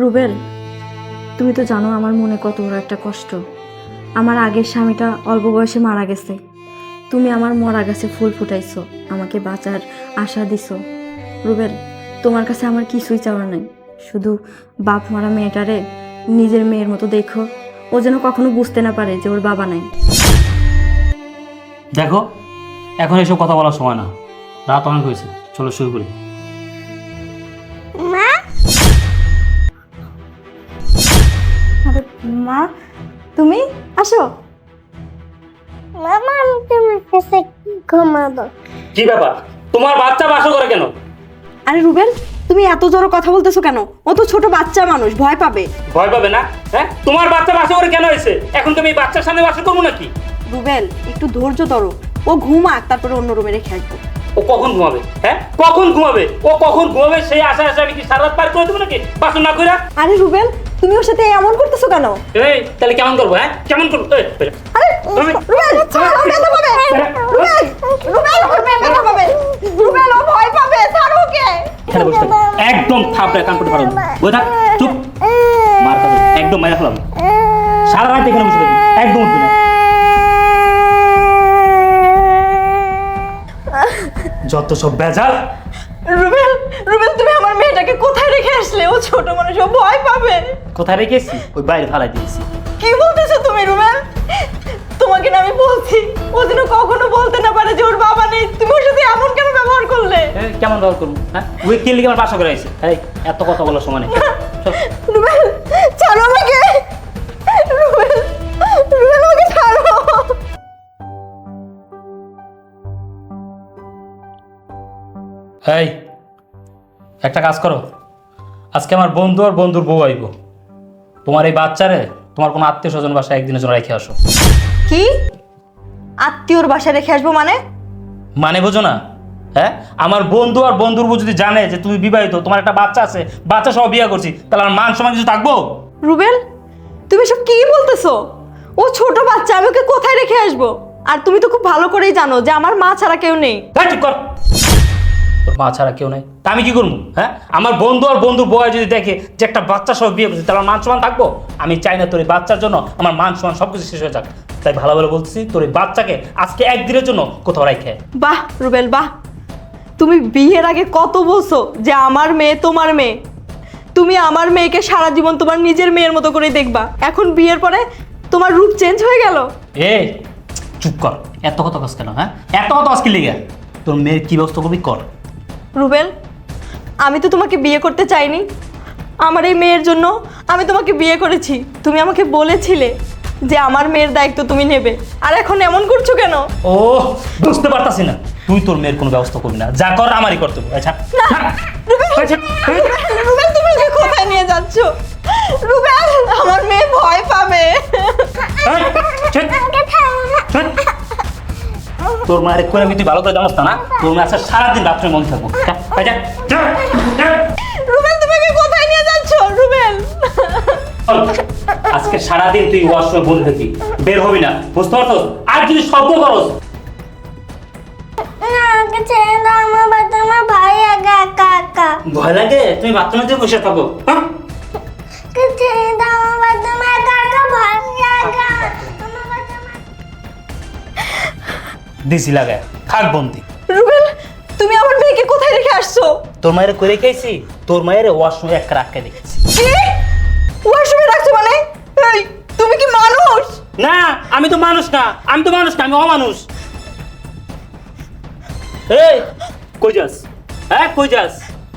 রুবেল, তুমি তো জানো আমার মনে কত বড় একটা কষ্ট। আমার আগের স্বামীটা অল্প বয়সে মারা গেছে। তুমি আমার মরা গাছে ফুল ফুটাইছো, আমাকে বাঁচার আশা দিছো। রুবেল, তোমার কাছে আমার কিছুই চাওয়ার নাই। শুধু বাপ মারা মেয়েটারে নিজের মেয়ের মতো দেখো। ও যেন কখনো বুঝতে না পারে যে ওর বাবা নাই। দেখো, এখন এসব কথা বলার সময় না। রাত অনেক হয়েছে, চলো শুরু করি। মা তুমি আসো। মামা আমি তোমার কাছে ঘুমাবো। কি ব্যাপার? তোমার বাচ্চা বাসা করে কেন? আরে রুবেল তুমি এত জোরে কথা বলতেছো কেন? ও তো ছোট বাচ্চা মানুষ ভয় পাবে। ভয় পাবে না? হ্যাঁ? তোমার বাচ্চা বাসা করে কেন হয়েছে? এখন তুমি বাচ্চার সামনে বাসা করব নাকি? রুবেল একটু ধৈর্য ধরো। ও ঘুমাক তারপরে অন্য রুমে রেখে আসব। ও কখন ঘুমাবে? হ্যাঁ? কখন ঘুমাবে? ও কখন ঘুমাবে? সেই আশা আশা আমি কি সারা রাত পার করে দেবো নাকি? বাসন না করে আরে রুবেল তুমি ওর সাথে এমন করতেছো কেন? এই তাহলে কেমন করব হ্যাঁ? কেমন করব? আরে রুবেল ও ব্যথা পাবে। রুবেল রুবেল ওর ব্যথা পাবে। রুবেল ও ভয় পাবে ছাড়ো ওকে। এখানে বসে থাক। একদম থাপড়ে কান করতে পারো বই চুপ। মার খাবে একদম মারা খেলাম সারা রাত এখানে বসে একদম উঠবি না। যত সব বেজাল। রুবেল রুবেল তুমি আমার মেয়েটাকে কোথায় রেখে আসলে? ও ছোট মানুষ ও ভয় পাবে। কোথায় রেখেছি? ওই বাইরে ফালাই দিয়েছি। কি বলতেছো তুমি রুবেল তোমাকে না আমি বলছি ও যেন কখনো বলতে না পারে যে ওর বাবা নেই। তুমি ওর সাথে এমন কেন ব্যবহার করলে? এ, কেমন ব্যবহার করব? হ্যাঁ? ওই কে লিখে আমার বাসা করে আইছে। এই এত কথা বলার সময় নেই। চল। রুবেল ছাড়ো আমাকে। রুবেল রুবেল আমাকে ছাড়ো। এই একটা কাজ করো। আজকে আমার বন্ধু আর বন্ধুর বউ আইব। তোমার এই বাচ্চারে তোমার কোনো আত্মীয় স্বজন বাসায় একদিনের জন্য রেখে আসো। কি? আত্মীয়র বাসায় রেখে আসব মানে? মানে বোঝো না হ্যাঁ? আমার বন্ধু আর বন্ধুর বউ যদি জানে যে তুমি বিবাহিত তোমার একটা বাচ্চা আছে বাচ্চা সহ বিয়ে করছি তাহলে আমার মান সমান কিছু থাকব? রুবেল তুমি সব কি বলতেছো? ও ছোট বাচ্চা আমি ওকে কোথায় রেখে আসব? আর তুমি তো খুব ভালো করেই জানো যে আমার মা ছাড়া কেউ নেই। হ্যাঁ কর। মা ছাড়া কেউ নাই। তা আমি কি করব? হ্যাঁ? আমার বন্ধু আর বন্ধুর বয় যদি দেখে যে একটা বাচ্চা সব বিয়ে করছি তাহলে মান সমান থাকব? আমি চাই না তোর এই বাচ্চার জন্য আমার মান সমান সব কিছু শেষ হয়ে যাক। তাই ভালো ভালো বলতেছি তোর এই বাচ্চাকে আজকে একদিনের জন্য কোথাও রাখে বাহ রুবেল বাহ। তুমি বিয়ের আগে কত বলছো যে আমার মেয়ে তোমার মেয়ে? তুমি আমার মেয়েকে সারা জীবন তোমার নিজের মেয়ের মতো করে দেখবা। এখন বিয়ের পরে তোমার রূপ চেঞ্জ হয়ে গেল? এ চুপ কর। এত কথা কাজ কেন হ্যাঁ? এত কথা আজকে লেগে? তোর মেয়ের কি ব্যবস্থা করবি কর। রুবেল আমি তো তোমাকে বিয়ে করতে চাইনি। আমার এই মেয়ের জন্য আমি তোমাকে বিয়ে করেছি। তুমি আমাকে বলেছিলে যে আমার মেয়ের দায়িত্ব তুমি নেবে। আর এখন এমন করছ কেন? ও বুঝতে পারতাছি না। তুই তোর মেয়ের কোনো ব্যবস্থা করবি না। যা কর আমারই কর্তব্য আচ্ছা রুবেল রুবেল তুমি ওকে কোথায় নিয়ে যাচ্ছ? রুবেল আমার মেয়ে ভয় পাবে। তোর মায়ের করে আমি তুই ভালো করে জানাস না তোর মেয়ে আজকে সারাদিন রাত্রে মন থাকব। রুবেল তুমি ওকে কোথায় নিয়ে যাচ্ছ? রুবেল। আজকে সারাদিন তুই ওয়াশরুমে বন্ধ থাকি। বের হবি না বুঝতে পারছস? আর যদি শব্দ করস। ভয় লাগে? তুমি বাথরুমে বসে থাকো হ্যাঁ? দিছি লাগায় খাক বন্দি। রুবেল তুমি আমার মেয়েকে কোথায় রেখে আসছো? তোর মায়ের করে খাইছি তোর মায়ের ওয়াশরুমে এক রাখতে দেখেছি। কি? ওয়াশরুমে রাখছো মানে? এই, তুমি কি মানুষ? না আমি তো মানুষ না। আমি তো মানুষ না আমি অমানুষ। এই কই যাস? হ্যাঁ কই যাস?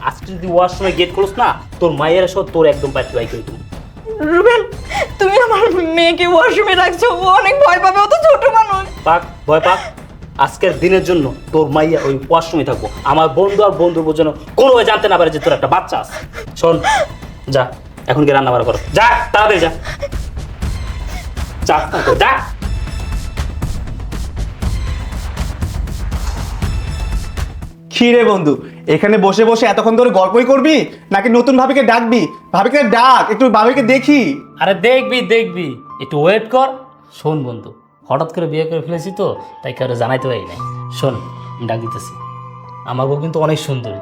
আজকে যদি ওয়াশরুমে গেট খোলস না তোর মায়ের সহ তোর একদম পাটি বাই করে তুমি রুবেল তুমি আমার মেয়েকে ওয়াশরুমে রাখছো ও অনেক ভয় পাবে ও তো ছোট মানুষ। পাক ভয় পাক। আজকের দিনের জন্য তোর মাইয়া ওই ওয়াশরুমে থাকব। আমার বন্ধু আর বন্ধু যেন কোনোভাবে জানতে না পারে যে তোর একটা বাচ্চা আছে। শোন যা এখন কি রান্না বাড়া করো। যা তাড়াতাড়ি যা। যা কি রে বন্ধু এখানে বসে বসে এতক্ষণ ধরে গল্পই করবি? নাকি নতুন ভাবিকে ডাকবি? ভাবিকে ডাক একটু ভাবিকে দেখি। আরে দেখবি দেখবি। একটু ওয়েট কর। শোন বন্ধু হঠাৎ করে বিয়ে করে ফেলেছি তো তাই কারও জানাইতে পারি নাই। শোন ডাক দিতেছি। আমার বউ কিন্তু অনেক সুন্দরী।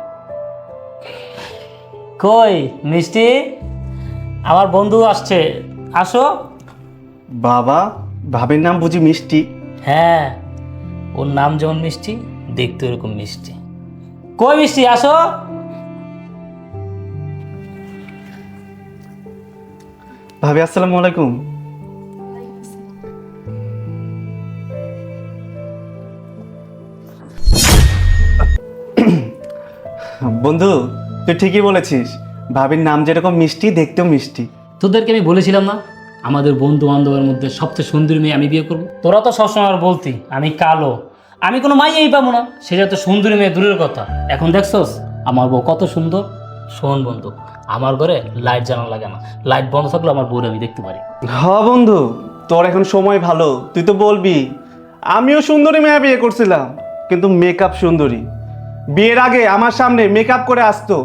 কই মিষ্টি? আমার বন্ধু আসছে। আসো। বাবা ভাবির নাম বুঝি মিষ্টি? হ্যাঁ ওর নাম যেমন মিষ্টি দেখতে ওরকম মিষ্টি। কই মিষ্টি আসো। ভাবি আসসালামু আলাইকুম। বন্ধু তুই ঠিকই বলেছিস। ভাবির নাম যেরকম মিষ্টি দেখতেও মিষ্টি। তোদেরকে আমি বলেছিলাম না? আমাদের বন্ধু বান্ধবের মধ্যে সবচেয়ে সুন্দরী মেয়ে আমি বিয়ে করব। তোরা তো সবসময় আর বলতি আমি কালো। আমি কোনো মাইয়াই পাবো না। সে যত সুন্দরী মেয়ে দূরের কথা। এখন দেখছস আমার বউ কত সুন্দর। শোন বন্ধু আমার ঘরে লাইট জ্বালানো লাগে না। লাইট বন্ধ থাকলে আমার বউরে আমি দেখতে পারি। হ বন্ধু তোর এখন সময় ভালো। তুই তো বলবি আমিও সুন্দরী মেয়ে বিয়ে করছিলাম কিন্তু মেকআপ সুন্দরী। বিয়ের আগে আমার সামনে মেকআপ করে আসতো।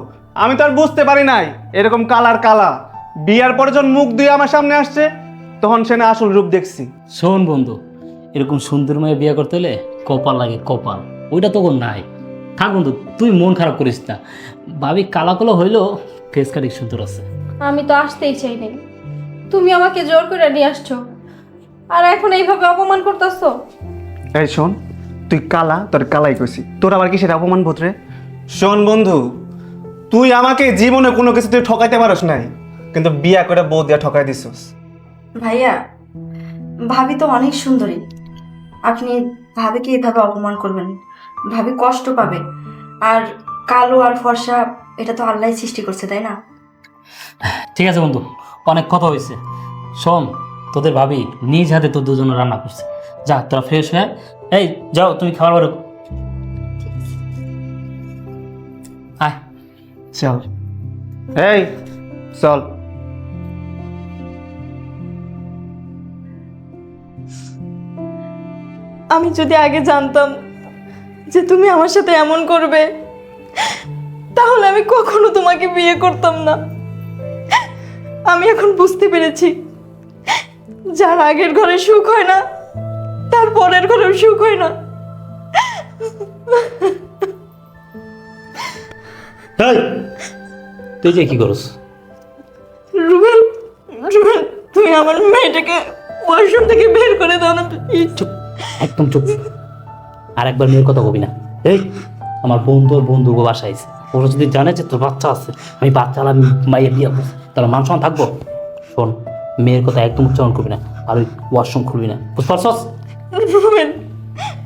আমি তো আর বুঝতে পারি নাই এরকম কালার কালা। বিয়ার পরে যখন মুখ দিয়ে আমার সামনে আসছে তখন সে না আসল রূপ দেখছি। শোন বন্ধু এরকম সুন্দর মেয়ে বিয়ে করতে হলে কপাল লাগে কপাল। ওইটা তো ওর নাই। থাক বন্ধু তুই মন খারাপ করিস না। ভাবি কালা কালো হইলেও ফেস কাটিং সুন্দর আছে। আমি তো আসতেই চাইনি তুমি আমাকে জোর করে নিয়ে আসছো। আর এখন এইভাবে অপমান করতেছো? এই শোন তুই কালা তোর কালাই কইছি। তোর আবার কি সেটা অপমান বোধ রে শোন বন্ধু তুই আমাকে জীবনে কোনো কিছু তুই ঠকাইতে পারস নাই কিন্তু বিয়া করে বউ দিয়া ঠকাই দিছস। ভাইয়া ভাবি তো অনেক সুন্দরী। আপনি ভাবিকে এভাবে অপমান করবেন ভাবি কষ্ট পাবে। আর কালো আর ফর্সা এটা তো আল্লাহ সৃষ্টি করছে তাই না? ঠিক আছে বন্ধু অনেক কথা হয়েছে শোন তোদের ভাবি নিজ হাতে তোর দুজনে রান্না করছে। যা তোরা ফ্রেশ হয়ে এই যাও তুমি খাবার বারো আয়। চল। এই চল। আমি যদি আগে জানতাম যে তুমি আমার সাথে এমন করবে তাহলে আমি কখনো তোমাকে বিয়ে করতাম না। আমি এখন বুঝতে পেরেছি যার আগের ঘরে সুখ হয় না তার পরের ঘরেও সুখ হয় না। তুই যে কি করস? রুবেল রুবেল তুমি আমার মেয়েটাকে ওয়াশরুম থেকে বের করে দাও না চুপ একদম চুপ। আর একবার মেয়ের কথা কবি না। এই আমার বন্ধু আর বন্ধু বাসায় আছে। ওরা যদি জানে যে তোর বাচ্চা আছে আমি বাচ্চা আলাম মাইয়ে বিয়ে করছি তাহলে মান সম্মান থাকব? শোন মেয়ের কথা একদম উচ্চারণ করবি না আর ওই ওয়াশরুম খুলবি না। বুঝতে পারছস? রুবেল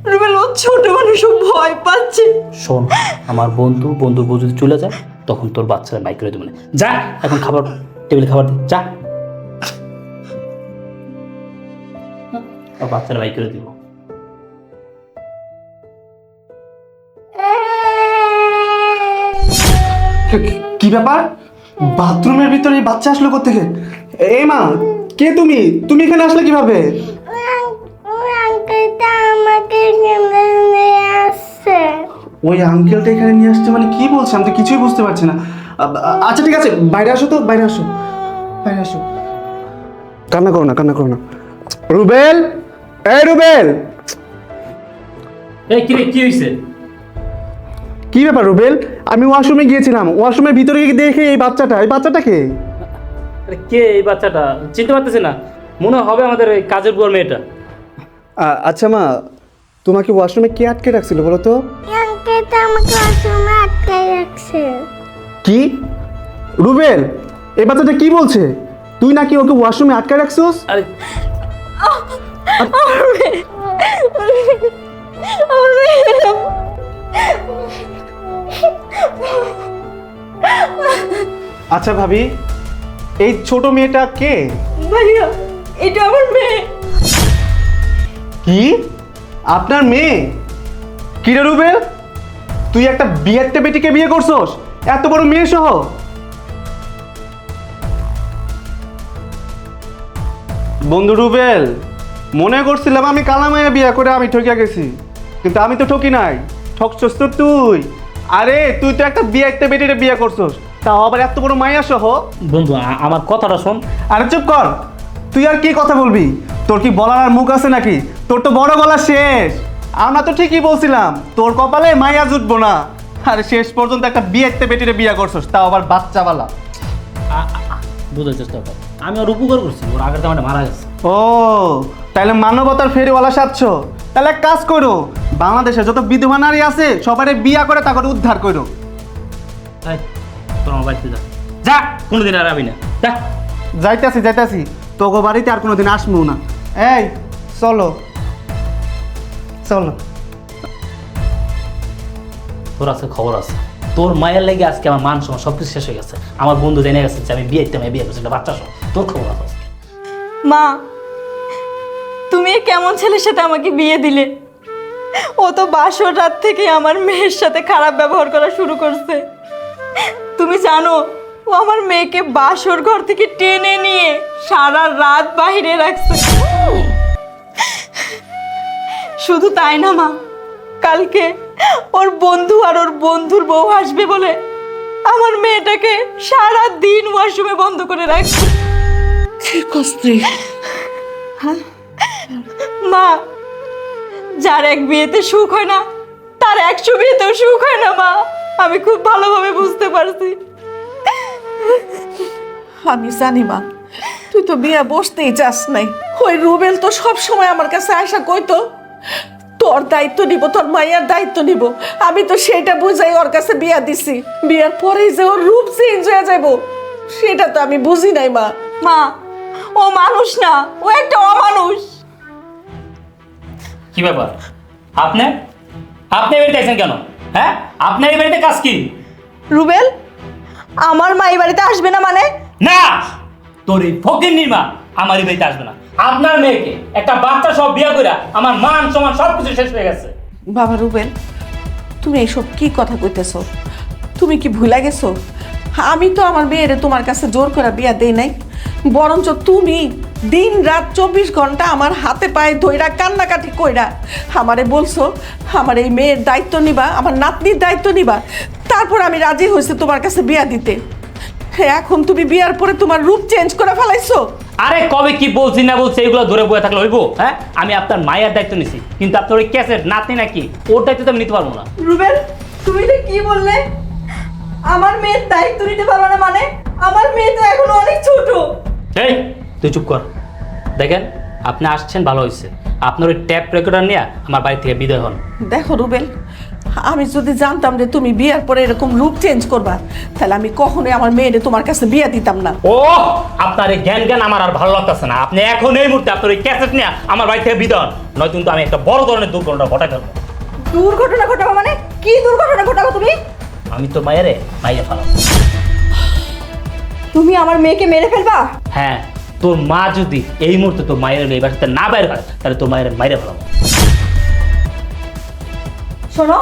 রুবেল ও ছোট মানুষ ভয় পাচ্ছে। শোন আমার বন্ধু বন্ধুর বউ যদি চলে যায় তখন তোর বাচ্চারা বাইক করে দেবে না। যা এখন খাবার টেবিলে খাবার দে যা। বাচ্চারা বাইক করে দিব। কি- কি ব্যাপার? বাথরুমের ভিতরে এই বাচ্চা আসলো কোথেকে এই মা কে তুমি? তুমি এখানে আসলে কীভাবে? ওই আঙ্কেলটা এখানে নিয়ে আসছে মানে কি বলছে? আমি তো কিছুই বুঝতে পারছি না। আচ্ছা ঠিক আছে বাইরে আসো তো বাইরে আসো। বাইরে আসো। কান্না করো না কান্না করো না। রুবেল! এই রুবেল! এই কি রে কি হয়েছে কি ব্যাপার রুবেল? আমি ওয়াশরুমে গিয়েছিলাম। ওয়াশরুমের ভিতরে গিয়ে দেখে এই বাচ্চাটা এই বাচ্চাটাকে? আরে কে এই বাচ্চাটা? চিনতে পারতেছি না। মনে হবে আমাদের ওই কাজের বুয়ার মেয়েটা। আচ্ছা মা তোমাকে ওয়াশরুমে কে আটকে রাখছিল বলো তো? আঙ্কেলটা আমাকে ওয়াশরুমে আটকে রাখছে। কি? রুবেল এই বাচ্চাটা কি বলছে? তুই নাকি ওকে ওয়াশরুমে আটকে রাখছিস? আরে। আচ্ছা ভাবি এই ছোট মেয়েটা কে? ভাইয়া এটা আমার মেয়ে। কি? আপনার মেয়ে? কি রে রুবেল? তুই একটা বিয়েতে বেটিকে বিয়ে করছস? এত বড় মেয়ে সহ। বন্ধু রুবেল মনে করছিলাম আমি কালামায়া বিয়ে করে আমি ঠকিয়া গেছি কিন্তু আমি তো ঠকি নাই। ঠকছস তো তুই। আরে তুই তো একটা বিয়েতে বেটিরে বিয়ে করছস। তা আবার এত বড় মায়া সহ। বন্ধু আমার কথাটা শোন। আরে চুপ কর। তুই আর কি কথা বলবি? তোর কি বলার আর মুখ আছে নাকি? তোর তো বড় গলা শেষ। আমরা তো ঠিকই বলছিলাম তোর কপালে মাইয়া জুটবো না। আরে শেষ পর্যন্ত একটা বিয়েতে বেটিরে বিয়ে করছস তাও আবার বাচ্চাওয়ালা। বুঝার চেষ্টা কর। আমি ওর উপকার করছি ওর আগের জামাটা মারা গেছে। ও তাহলে মানবতার ফেরিওয়ালা সাজছ তাহলে এক কাজ করো বাংলাদেশে যত বিধবা নারী আছে সবারে বিয়া করে তাকে উদ্ধার করো। তোর বাড়িতে যা। যা। কোনোদিন আর আবি না। যা। যাইতাছি যাইতাছি। তোকে বাড়িতে আর কোনোদিন আসব না। এই চলো। চলো। তোর আছে খবর আছে। তোর মায়ের লেগে আজকে আমার মান সম্মান সব কিছু শেষ হয়ে গেছে। আমার বন্ধু জেনে গেছে যে আমি বিয়ে দিতে বিয়ে করছি একটা বাচ্চা সহ। তোর খবর আছে আজকে। মা তুমি এ কেমন ছেলের সাথে আমাকে বিয়ে দিলে? ও তো বাসর রাত থেকে আমার মেয়ের সাথে খারাপ ব্যবহার করা শুরু করছে। তুমি জানো ও আমার মেয়েকে বাসর ঘর থেকে টেনে নিয়ে সারা রাত বাইরে রাখছে। শুধু তাই না মা। কালকে ওর বন্ধু আর ওর বন্ধুর বউ আসবে বলে আমার মেয়েটাকে সারা দিন ওয়াশরুমে বন্ধ করে রাখছে। মা যার এক বিয়েতে সুখ হয় না তার একশো বিয়েতেও সুখ হয় না মা। আমি খুব ভালোভাবে বুঝতে পারছি। আমি জানি মা। তুই তো বিয়ে বসতেই চাস নাই। ওই রুবেল তো সব সময় আমার কাছে আশা কইতো। তোর দায়িত্ব নিব তোর মায়ের দায়িত্ব নিব। আমি তো সেটা বুঝাই ওর কাছে বিয়া দিছি। বিয়ার পরেই যে ওর রূপ চেঞ্জ হয়ে যাব সেটা তো আমি বুঝি নাই মা। মা ও মানুষ না ও একটা অমানুষ। কি ব্যাপার? আপনি? আপনি এই বাড়িতে আছেন কেন? হ্যাঁ? আপনার এই বাড়িতে কাজ কি? রুবেল আমার মা এই বাড়িতে আসবে না মানে? না! তোর এই ফকির নির্মা আমার এই বাড়িতে আসবে না। আপনার মেয়েকে একটা বাচ্চা সব বিয়ে করে আমার মান সমান সব কিছু শেষ হয়ে গেছে। বাবা রুবেল, তুমি এইসব কি কথা কইতেছ? তুমি কি ভুলে গেছো? আমি তো আমার মেয়েরে তোমার কাছে জোর করে বিয়া দেই নাই। বরঞ্চ তুমি দিন রাত চব্বিশ ঘণ্টা আমার হাতে পায়ে ধইরা কান্নাকাটি কইরা আমারে বলছো, আমার এই মেয়ের দায়িত্ব নিবা, আমার নাতনির দায়িত্ব নিবা, তারপর আমি রাজি হয়েছে তোমার কাছে বিয়া দিতে। এখন তুমি বিয়ার পরে তোমার রূপ চেঞ্জ করে ফেলাইছো? আরে কবে কি বলছি না বলছি এগুলো ধরে বয়ে থাকলে হইব? হ্যাঁ? আমি আপনার মায়ের দায়িত্ব নিছি কিন্তু আপনার ওই ক্যাসেট নাতনি নাকি ওর দায়িত্ব তো আমি নিতে পারব না। রুবেল তুমি এটা কি বললে? আমার মেয়ের দায়িত্ব নিতে পারবে না মানে? আমার মেয়ে তো এখনও অনেক ছোট। এই তুই চুপ কর। দেখেন আপনি আসছেন ভালো হয়েছে আপনার ওই ট্যাপ রেকর্ডার নিয়ে আমার বাড়ি থেকে বিদায় হন। দেখো রুবেল আমি যদি জানতাম যে তুমি বিয়ার পরে এরকম রূপ চেঞ্জ করবা তাহলে আমি কখনোই আমার মেয়েরে তোমার কাছে বিয়া দিতাম না। ও আপনার এই জ্ঞান জ্ঞান আমার আর ভালো লাগতেছে না। আপনি এখন এই মুহূর্তে আপনার ওই ক্যাসেট নিয়ে আমার বাড়ি থেকে বিদায় হন। নয়তো কিন্তু আমি একটা বড় ধরনের দুর্ঘটনা ঘটাই ফেলব। দুর্ঘটনা ঘটাবো মানে? কি দুর্ঘটনা ঘটাবো তুমি? আমি তো মায়েরে মাইরে ফেলাবো। তুমি আমার মেয়েকে মেরে ফেলবা? হ্যাঁ তোর মা যদি এই মুহূর্তে তোর মায়ের এই বাড়িতে না বাইরে হয় তাহলে তোর মায়ের মাইরে ফেলাবো। শোনো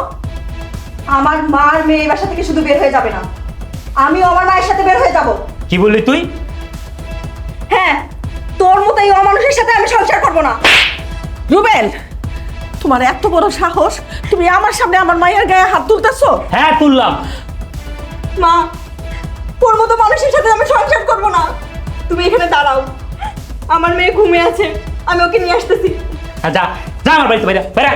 আমার মার মেয়ে এই বাসা থেকে শুধু বের হয়ে যাবে না। আমি আমার মায়ের সাথে বের হয়ে যাব। কি বললি তুই? হ্যাঁ তোর মতো এই অমানুষের সাথে আমি সংসার করব না। রুবেল তোমার এত বড় সাহস তুমি আমার সামনে আমার মায়ের গায়ে হাত তুলতেছো? হ্যাঁ তুললাম। মা তোর মতো মানুষের সাথে আমি সংসার করব না। তুমি এখানে দাঁড়াও। আমার মেয়ে ঘুমিয়ে আছে আমি ওকে নিয়ে আসতেছি। যা যা আমার বাড়িতে বাইরে বেরা